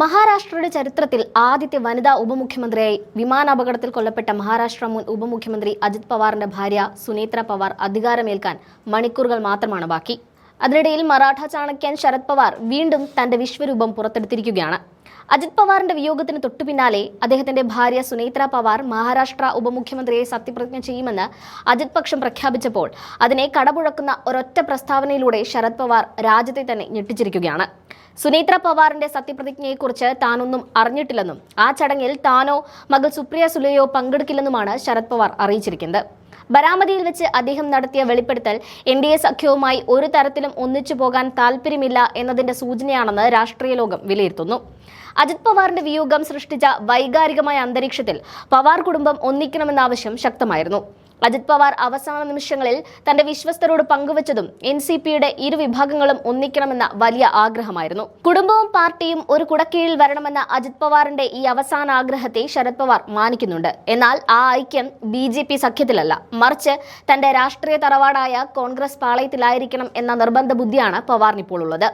മഹാരാഷ്ട്രയുടെ ചരിത്രത്തിൽ ആദ്യത്തെ വനിതാ ഉപമുഖ്യമന്ത്രിയായി വിമാനാപകടത്തിൽ കൊല്ലപ്പെട്ട മഹാരാഷ്ട്ര മുൻ ഉപമുഖ്യമന്ത്രി അജിത് പവാറിന്റെ ഭാര്യ സുനേത്ര പവാർ അധികാരമേൽക്കാൻ മണിക്കൂറുകൾ മാത്രമാണ് ബാക്കി. അതിനിടയിൽ മറാഠ ചാണക്യൻ ശരത് പവാർ വീണ്ടും തന്റെ വിശ്വരൂപം പുറത്തെടുത്തിരിക്കുകയാണ്. അജിത് പവാറിന്റെ വിയോഗത്തിന് തൊട്ടുപിന്നാലെ അദ്ദേഹത്തിന്റെ ഭാര്യ സുനേത്ര പവാർ മഹാരാഷ്ട്ര ഉപമുഖ്യമന്ത്രിയെ സത്യപ്രതിജ്ഞ ചെയ്യുമെന്ന് അജിത് പക്ഷം പ്രഖ്യാപിച്ചപ്പോൾ അതിനെ കടപുഴക്കുന്ന ഒരൊറ്റ പ്രസ്താവനയിലൂടെ ശരത് പവാർ രാജ്യത്തെ തന്നെ ഞെട്ടിച്ചിരിക്കുകയാണ്. സുനേത്ര പവാറിന്റെ സത്യപ്രതിജ്ഞയെക്കുറിച്ച് താനൊന്നും അറിഞ്ഞിട്ടില്ലെന്നും ആ ചടങ്ങിൽ താനോ മകൾ സുപ്രിയ സുലയോ പങ്കെടുക്കില്ലെന്നുമാണ് ശരത് പവാർ അറിയിച്ചിരിക്കുന്നത്. ബരാമതിയിൽ വെച്ച് അദ്ദേഹം നടത്തിയ വെളിപ്പെടുത്തൽ എൻ ഡി എ സഖ്യവുമായി ഒരു തരത്തിലും ഒന്നിച്ചു പോകാൻ താല്പര്യമില്ല എന്നതിന്റെ സൂചനയാണെന്ന് രാഷ്ട്രീയ ലോകം വിലയിരുത്തുന്നു. അജിത് പവാറിന്റെ വിയോഗം സൃഷ്ടിച്ച വൈകാരികമായ അന്തരീക്ഷത്തിൽ പവാർ കുടുംബം ഒന്നിക്കണമെന്ന ആവശ്യം ശക്തമായിരുന്നു. അജിത് പവാർ അവസാന നിമിഷങ്ങളിൽ തന്റെ വിശ്വസ്തരോട് പങ്കുവച്ചതും എൻ സി പിയുടെ ഇരു വിഭാഗങ്ങളും ഒന്നിക്കണമെന്ന വലിയ ആഗ്രഹമായിരുന്നു. കുടുംബവും പാർട്ടിയും ഒരു കുടക്കീഴിൽ വരണമെന്ന അജിത് പവാറിന്റെ ഈ അവസാന ആഗ്രഹത്തെ ശരത് പവാർ മാനിക്കുന്നുണ്ട്. എന്നാൽ ആ ഐക്യം ബി ജെ പി സഖ്യത്തിലല്ല. മറിച്ച് തന്റെ രാഷ്ട്രീയ തറവാടായ കോൺഗ്രസ് പാളയത്തിലായിരിക്കണം എന്ന നിർബന്ധ ബുദ്ധിയാണ് പവാറിനിപ്പോൾ ഉള്ളത്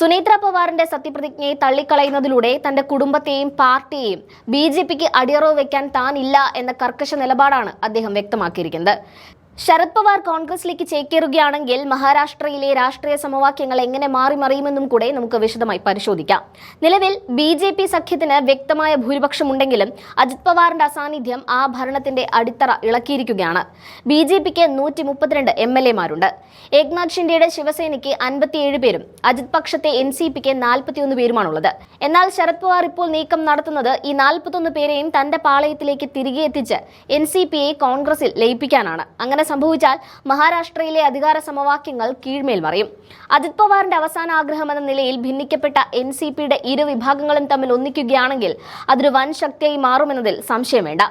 സുനേത്ര പവാറിന്റെ സത്യപ്രതിജ്ഞയെ തള്ളിക്കളയുന്നതിലൂടെ തന്റെ കുടുംബത്തെയും പാർട്ടിയെയും ബി ജെ പിക്ക് അടിയറവ് വെക്കാൻ താനില്ല എന്ന കർക്കശ നിലപാടാണ് അദ്ദേഹം വ്യക്തമാക്കിയിരിക്കുന്നത് ശരത് പവാർ കോൺഗ്രസിലേക്ക് ചേക്കേറുകയാണെങ്കിൽ മഹാരാഷ്ട്രയിലെ രാഷ്ട്രീയ സമവാക്യങ്ങൾ എങ്ങനെ മാറി മറിയുമെന്നും കൂടെ നമുക്ക് വിശദമായി പരിശോധിക്കാം. നിലവിൽ ബി ജെ പി സഖ്യത്തിന് വ്യക്തമായ ഭൂരിപക്ഷമുണ്ടെങ്കിലും അജിത് പവാറിന്റെ അസാന്നിധ്യം ആ ഭരണത്തിന്റെ അടിത്തറ ഇളക്കിയിരിക്കുകയാണ്. ബി ജെ പിക്ക് നൂറ്റി മുപ്പത്തിരണ്ട് എം എൽ എമാരുണ്ട്. ഏക്നാഥ് ഷിൻഡെയുടെ ശിവസേനയ്ക്ക് അൻപത്തിയേഴ് പേരും അജിത് പക്ഷത്തെ എൻ സി പിക്ക് നാൽപ്പത്തിയൊന്ന് പേരുമാണുള്ളത്. എന്നാൽ ശരത് പവാർ ഇപ്പോൾ നീക്കം നടത്തുന്നത് ഈ നാൽപ്പത്തൊന്ന് പേരെയും തന്റെ പാളയത്തിലേക്ക് തിരികെ എത്തിച്ച് എൻ സി പിയെ കോൺഗ്രസിൽ ലയിപ്പിക്കാനാണ്. അങ്ങനെ സംഭവിച്ചാൽ മഹാരാഷ്ട്രയിലെ അധികാര സമവാക്യങ്ങൾ കീഴ്മേൽ മറിയും. അജിത് പവാറിന്റെ അവസാന ആഗ്രഹം എന്ന നിലയിൽ ഭിന്നിക്കപ്പെട്ട എൻ സി പിയുടെ ഇരു വിഭാഗങ്ങളും തമ്മിൽ ഒന്നിക്കുകയാണെങ്കിൽ അതൊരു വൻ ശക്തിയായി മാറുമെന്നതിൽ സംശയം വേണ്ട.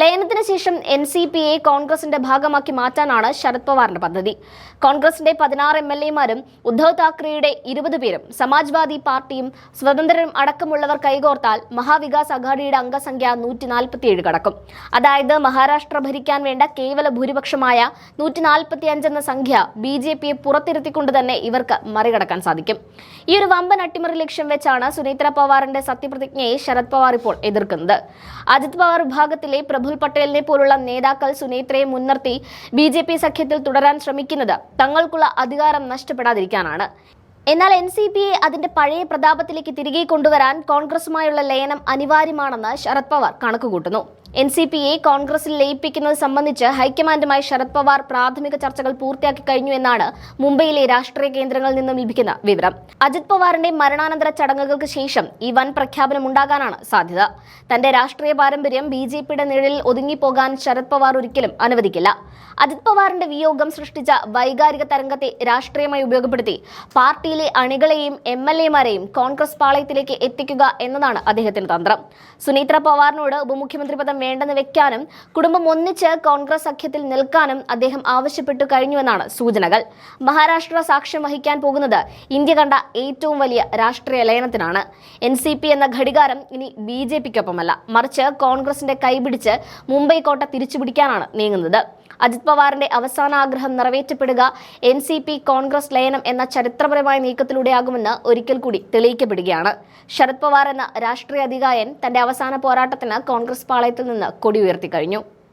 ലയനത്തിന് ശേഷം എൻ സി പിയെ കോൺഗ്രസിന്റെ ഭാഗമാക്കി മാറ്റാനാണ് ശരത് പവാറിന്റെ പദ്ധതി. കോൺഗ്രസിന്റെ പതിനാറ് എം എൽ എമാരും ഉദ്ധവ് താക്കറെയുടെ ഇരുപത് പേരും സമാജ്വാദി പാർട്ടിയും സ്വതന്ത്രരും അടക്കമുള്ളവർ കൈകോർത്താൽ മഹാവികാസ് അഘാഡിയുടെ അംഗസംഖ്യ നൂറ്റി നാൽപ്പത്തിയേഴ് കടക്കും. അതായത് മഹാരാഷ്ട്ര ഭരിക്കാൻ വേണ്ട കേവല ഭൂരിപക്ഷമായ നൂറ്റി നാൽപ്പത്തി അഞ്ചെന്ന സംഖ്യ ബി ജെ പിയെ പുറത്തിരുത്തിക്കൊണ്ട് തന്നെ ഇവർക്ക് മറികടക്കാൻ സാധിക്കും. ഈ ഒരു വമ്പൻ അട്ടിമറി ലക്ഷ്യം വെച്ചാണ് സുനേത്ര പവാറിന്റെ സത്യപ്രതിജ്ഞയെ ശരത് പവാർ ഇപ്പോൾ എതിർക്കുന്നത്. അജിത് പവാർ വിഭാഗത്തിലെ പ്രഫുൽ പട്ടേലിനെ പോലുള്ള നേതാക്കൾ സുനേത്രയെ മുൻനിർത്തി ബി ജെ പി സഖ്യത്തിൽ തുടരാൻ ശ്രമിക്കുന്നത് തങ്ങൾക്കുള്ള അധികാരം നഷ്ടപ്പെടാതിരിക്കാനാണ്. എന്നാൽ എൻ സി പിയെ അതിന്റെ പഴയ പ്രതാപത്തിലേക്ക് തിരികെ കൊണ്ടുവരാൻ കോൺഗ്രസുമായുള്ള ലയനം അനിവാര്യമാണെന്ന് ശരത് പവാർ കണക്കുകൂട്ടുന്നു. എൻ സി പിയെ കോൺഗ്രസിൽ ലയിപ്പിക്കുന്നത് സംബന്ധിച്ച് ഹൈക്കമാൻഡുമായി ശരത് പവാർ പ്രാഥമിക ചർച്ചകൾ പൂർത്തിയാക്കി കഴിഞ്ഞു എന്നാണ് മുംബൈയിലെ രാഷ്ട്രീയ കേന്ദ്രങ്ങളിൽ നിന്നും ലഭിക്കുന്ന വിവരം. അജിത് പവാറിന്റെ മരണാനന്തര ചടങ്ങുകൾക്ക് ശേഷം ഈ വൻ പ്രഖ്യാപനം ഉണ്ടാകാനാണ് സാധ്യത. തന്റെ രാഷ്ട്രീയ പാരമ്പര്യം ബി ജെ പിയുടെ നിഴലിൽ ഒതുങ്ങിപ്പോകാൻ ശരത് പവാർ ഒരിക്കലും അനുവദിക്കില്ല. അജിത് പവാറിന്റെ വിയോഗം സൃഷ്ടിച്ച വൈകാരിക തരംഗത്തെ രാഷ്ട്രീയമായി ഉപയോഗപ്പെടുത്തി പാർട്ടിയിലെ അണികളെയും എം എൽ എമാരെയും കോൺഗ്രസ് പാളയത്തിലേക്ക് എത്തിക്കുക എന്നതാണ് അദ്ദേഹത്തിന്റെ തന്ത്രം. സുനീത്ര പവാറിനോട് ഉപമുഖ്യമന്ത്രി പദം വേണ്ടെന്ന് വെക്കാനും കുടുംബം ഒന്നിച്ച് കോൺഗ്രസ് സഖ്യത്തിൽ നിൽക്കാനും അദ്ദേഹം ആവശ്യപ്പെട്ടു കഴിഞ്ഞുവെന്നാണ് സൂചനകൾ. മഹാരാഷ്ട്ര സാക്ഷ്യം വഹിക്കാൻ പോകുന്നത് ഇന്ത്യ കണ്ട ഏറ്റവും വലിയ രാഷ്ട്രീയ ലയനത്തിനാണ്. എൻ സി പി എന്ന ഘടികാരം ഇനി ബി ജെ പിക്കൊപ്പമല്ല. മറിച്ച് കോൺഗ്രസിന്റെ കൈപിടിച്ച് മുംബൈ കോട്ട തിരിച്ചുപിടിക്കാനാണ് നീങ്ങുന്നത്. അജിത് പവാറിന്റെ അവസാന ആഗ്രഹം നിറവേറ്റപ്പെടുക എൻ സി പി കോൺഗ്രസ് ലയനം എന്ന ചരിത്രപരമായ നീക്കത്തിലൂടെയാകുമെന്ന് ഒരിക്കൽ കൂടി തെളിയിക്കപ്പെടുകയാണ്. ശരത് പവാർ എന്ന രാഷ്ട്രീയ അധികായൻ തന്റെ അവസാന പോരാട്ടത്തിന് കോൺഗ്രസ് പാളയത്തിൽ നിന്ന് കൊടി ഉയർത്തി കഴിഞ്ഞു.